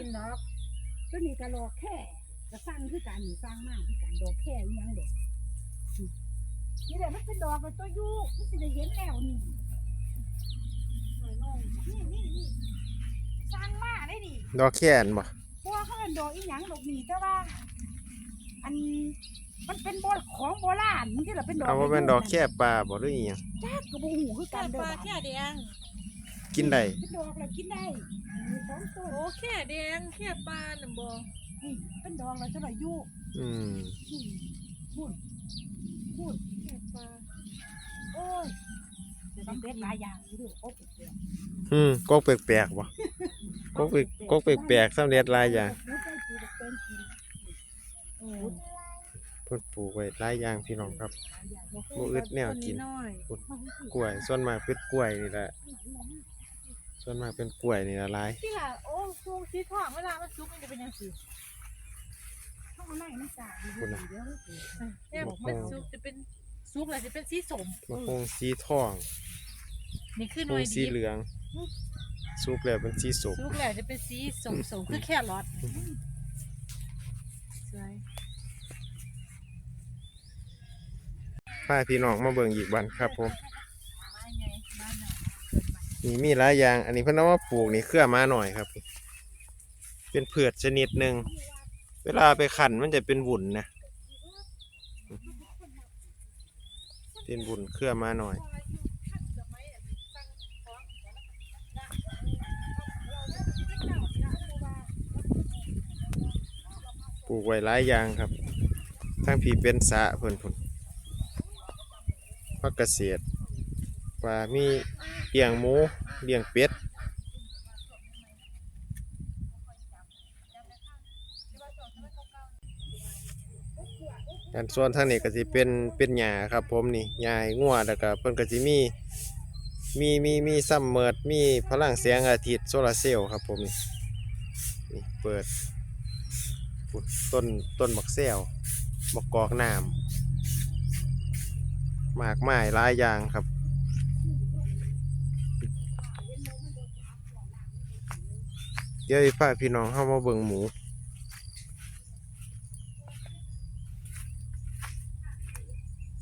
กินดอกก็นี่ก็รอแค่ก็สร้างคือการนี่สร้างมากคือการดอกแค่อีหยังเด็กนี่แหละมันเป็นดอกเป็นตัวยูมันสิได้เห็นแล้วนี่นี่นี่นี่สร้างมาได้ดิดอกแค่นบ่เพราะว่าเขาเป็นดอกอีหยังดอกนี่แต่ว่า อันมันเป็นโบของโบราณมันที่เราเป็นดอกเอาว่าเป็นดอกแค่ปลาบ่หรืออีหยังจ้าก็บ่หูคือแค่กันเด้ปอลาบ้านแค่แดงกินได้เป็นดอกแล้วกินได้มีสองต้น โอ้แค่แดงแค่ปลาน่ะบ่นี่เป็นดอกแล้วจะได้อยู่อืมอืมพูดพูดแค่ปลาโอ้ยจะต้องเด็ดหลายอย่างอยู่ด้วยโอ้ยเปลี่ยนอืมกกแปลกๆบ่กกแปลกกกแปลกๆสำเร็จหลายอย่างพูดได้พูดเป็นกินโอ้เพิ่นปลูกไว้หลายอย่างพี่น้องครับบ่อึดแนวกิน น้อย กล้วยส่วนมากเป็นกล้วยนี่แหละ ส่วนมากเป็นกล้วยนี่ละหลายที่ล่ะโอ้ช่วงสีทองเวลามันสุกมันจะเป็นจังซี่ข้างในมันจ่าอยู่ดีเดี๋ยวเนี่ยมันสุกจะเป็นสุกแล้วจะเป็นสีส้มมะฮงสีทองนี่คือหมะน่ฮวยงสีดีเหลือง สุกแล้วเป็นสีสุกสุกแล้วจะเป็นสีส้มๆคือแครอทสวยพาพี่น้องมาเบิ่งอีกบันครับผม มาไงมาหน่อย นี่มีหลายอย่าง อันนี้เพิ่นเอามาปลูกนี่เครือมาหน่อยครับ เป็นเผือดชนิดหนึ่ง เวลาไปขันมันจะเป็นวุ่นนะ เป็นวุ่นเครือมาหน่อย ปลูกไว้หลายอย่างครับ ทั้งผีเป็นสะเพิ่นพุ่นพักเกษตร ว่ามีเลี้ยงหมูเลี้ยงเป็ดอันส่วนทางนี้ก็สิเป็นเป็นหญ้าครับ ผมนี่หญ้าให้งัวแล้วก็เพิ่นก็สิมีมีมีมีซัมเมิดมีพลังแสงอาทิตย์โซลาร์เซลล์ครับผมนี่นี่เปิดต้นต้นบักแซวบักกอกน้ำหมากไม้หลายอย่างครับ ดี๋ยวอีพาพี่น้องเข้ามาเบิ่งหมู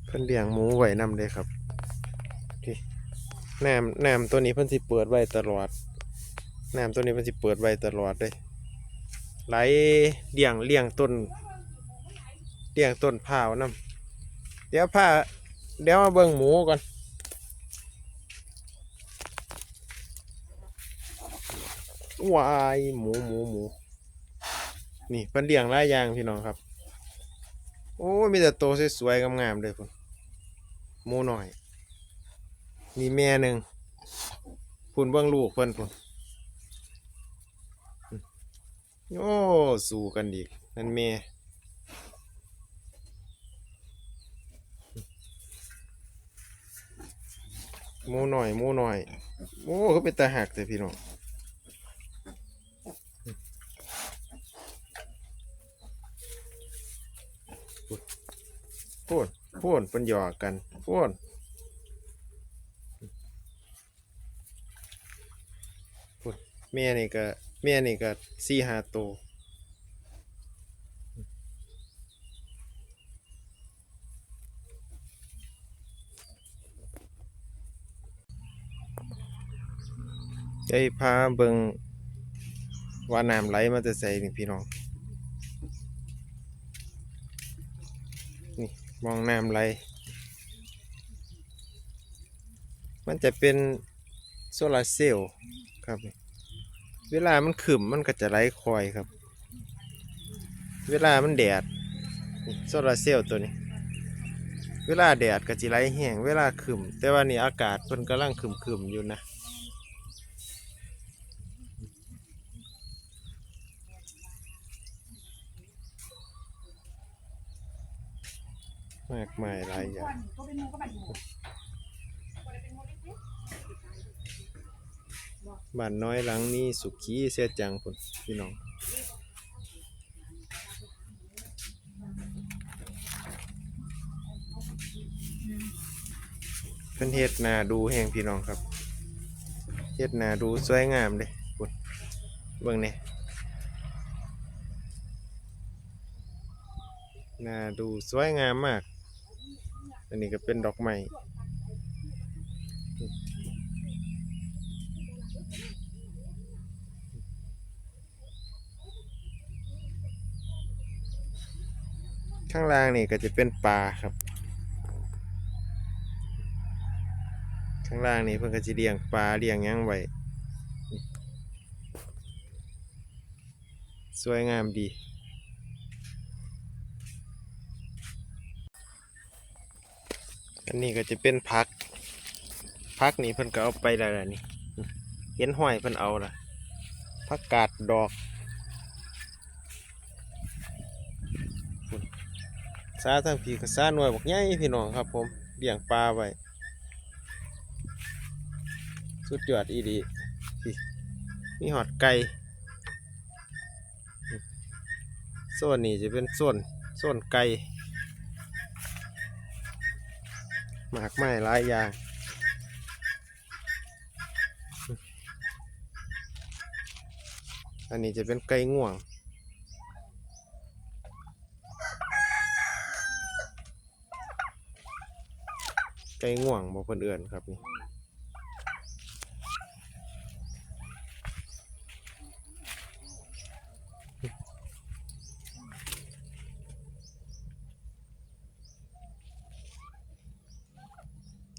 เพิ่นเลี้ยงหมูไว้นำเลยครับที่น้ำน้ำตัวนี้เพิ่นสิเปิดไว้ตลอดแหน้ำตัวนี้เพิ่นสิเปิดไว้ตลอดเลยไหลเลี้ยงเลี้ยงต้นเลี้ยงต้นพร้าวนํเดี๋ยวพาเดี๋ยวมาเบิ่งหมูก่อน วายหมูหมูหมู นี่เพิ่นเลี้ยงหลายอย่างพี่น้องครับ โอ้มีแต่โตวสวยๆงามๆเลยพุ่นหมูหน่อยมีแม่หนึ่งพุ่นเบิ่งลูกเพิ่นพุ่นโอ้สู้กันอีกนั่นแม่ หมูหน่อยหมูหน่อย โอ้เขาเป็นตาหักแต่พี่น้อง พูดพูดเป็นหยอกกันพูดพูดแม่นี่ก็แม่นี่ก็สี่ห้าตัวไอ้พาเบิงว่าน้ำไหลมาจะใส่นี่พี่น้อง นี่มองน้ำไหล มันจะเป็นโซลาร์เซลล์ครับ เวลามันขึ้นมันก็จะไหลคอยครับ เวลามันแดดโซลาร์เซลล์ตัวนี้ เวลาแดดก็จะไหลแห้งเวลาขึ้นแต่ว่านี่อากาศเพิ่นกำลังขึ้มๆอยู่นะากมายหลายอย่างบ้านน้อยหลังนี้สุขี้เสียจังพุ่นพี่น้องเพิ่นเฮ็ดนาดูแห่งพี่น้องครับเฮ็ดนาดูสวยงามเลยพุ่นเบิ่งนี่นาดูสวยงามมาก อันนี้ก็เป็นดอกไม้ข้างล่างนี่ก็จะเป็นปลาครับ ข้างล่างนี่เพิ่นก็จะเลี้ยงปลาเลี้ยงหยังไว้สวยงามดี อันนี้ก็จะเป็นพัก พักนี่เพิ่นก็เอาไปแล้วล่ะนี่เห็นห้อยเพิ่นเอาล่ะพักกาดดอกซาทั้งพี่กับซาหน่วยบอกใหญ่พี่น้องครับผมเลี้ยงปลาไว้สุดยอดอีดีพี่มีหอดไก่โซนนี้จะเป็นโซนโซนไก่ หมากไม้หลายอย่างอันนี้จะเป็นไก่ง่วง ไก่ง่วงบอกเพื่นเอื่นครับนี่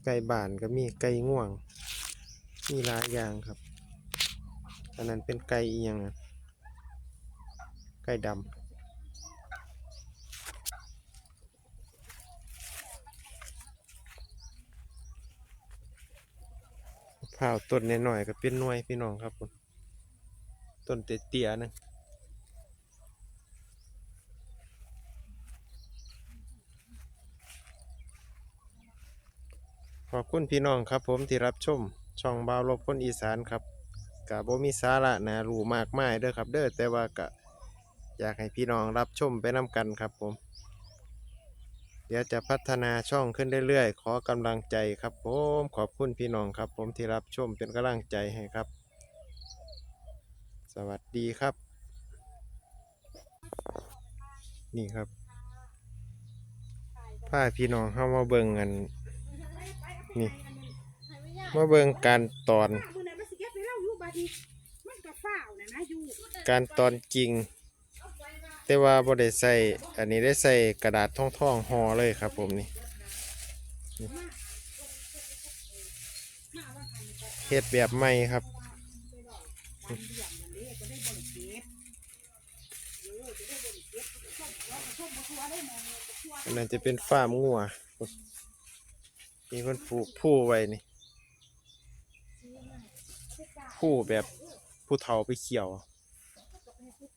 ก่บานก็มีไก่ง่วง มีหลายอย่างครับ อันนั้นเป็นไก่อีหยังอะไก่ดำมะพร้าวต้นน้อยๆก็เป็นหน่วยพี่น้องครับผมต้นเตี้ยๆนึง อบคุณพี่น้องครับ ผมที่รับชมช่องบาวลบคนอีสานครับกะบ่มีสาระนะรู้มากมายเด้อครับ เด้อแต่ว่ากะอยากให้พี่น้องรับชมไปนํกันครับผม เดี๋ยวจะพัฒนาช่องขึ้นเรื่อยๆ ขอกำลังใจครับผมขอบคุณพี่น้องครับ ผมที่รับชมเป็นกำลังใจให้ครับ สวัสดีครับ นี่ครับพาพี่น้องเข้ามาเบิ่งกัน นี่มาเบิ่งการตอนมื้อเก็บไปแล้วอยู่บัดนี้มันก็ฟ้าวน่ะนการตอนจริง แต่ว่าบ่ได้ใส่อันนี้ได้ใส่กระดาษท่องๆห่อเลยครับผมนี่นี่เฮ็ดแบบใหม่ครับอันนั้นจะเป็นฟาร์มงัว มีคนปลูกผู้ไว้นี่ผู้แบบผู้เฒ่าไปเขี่ยว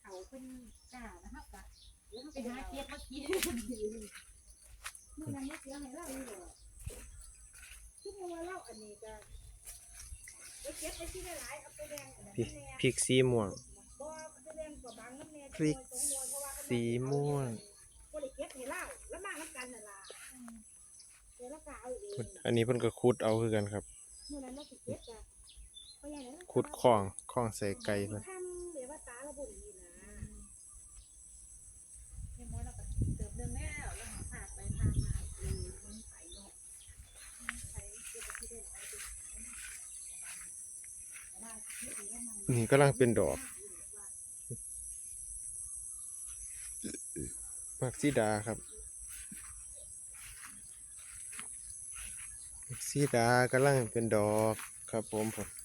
เขาเป็นกล้านะครับกะไปหาเก็บเมื่อกี้มื้อนั้นมันเสียให้เราอยู่ดอกทุกมื้อว่าเราอันนี้ก็ไปเก็บไปที่หลายๆเอาไปแดงอันนั้นพริกสีม่วงพริกสีม่วง บ่ได้เก็บให้เราแล้วมานํกันนั่นล่ะเดี๋ยวเราก็เอันนี้เพิ่นก็ขุดเอาคือกันครับมื้อนั้นเราสิเก็บจ้ะเพราะองนั้นขุดคลองคลองใส่ไก่เพิ่นทำเดี๋ยวว่าตาเราบ่ดีนะยังมอเราก็เติมเรื่องแล้วแล้วหาผ่าไปผ่ามาเออมันไปเนาะนี่กำลังเป็นดอกมักซีดาครับ สีดากำลังเป็นดอกครับผมผม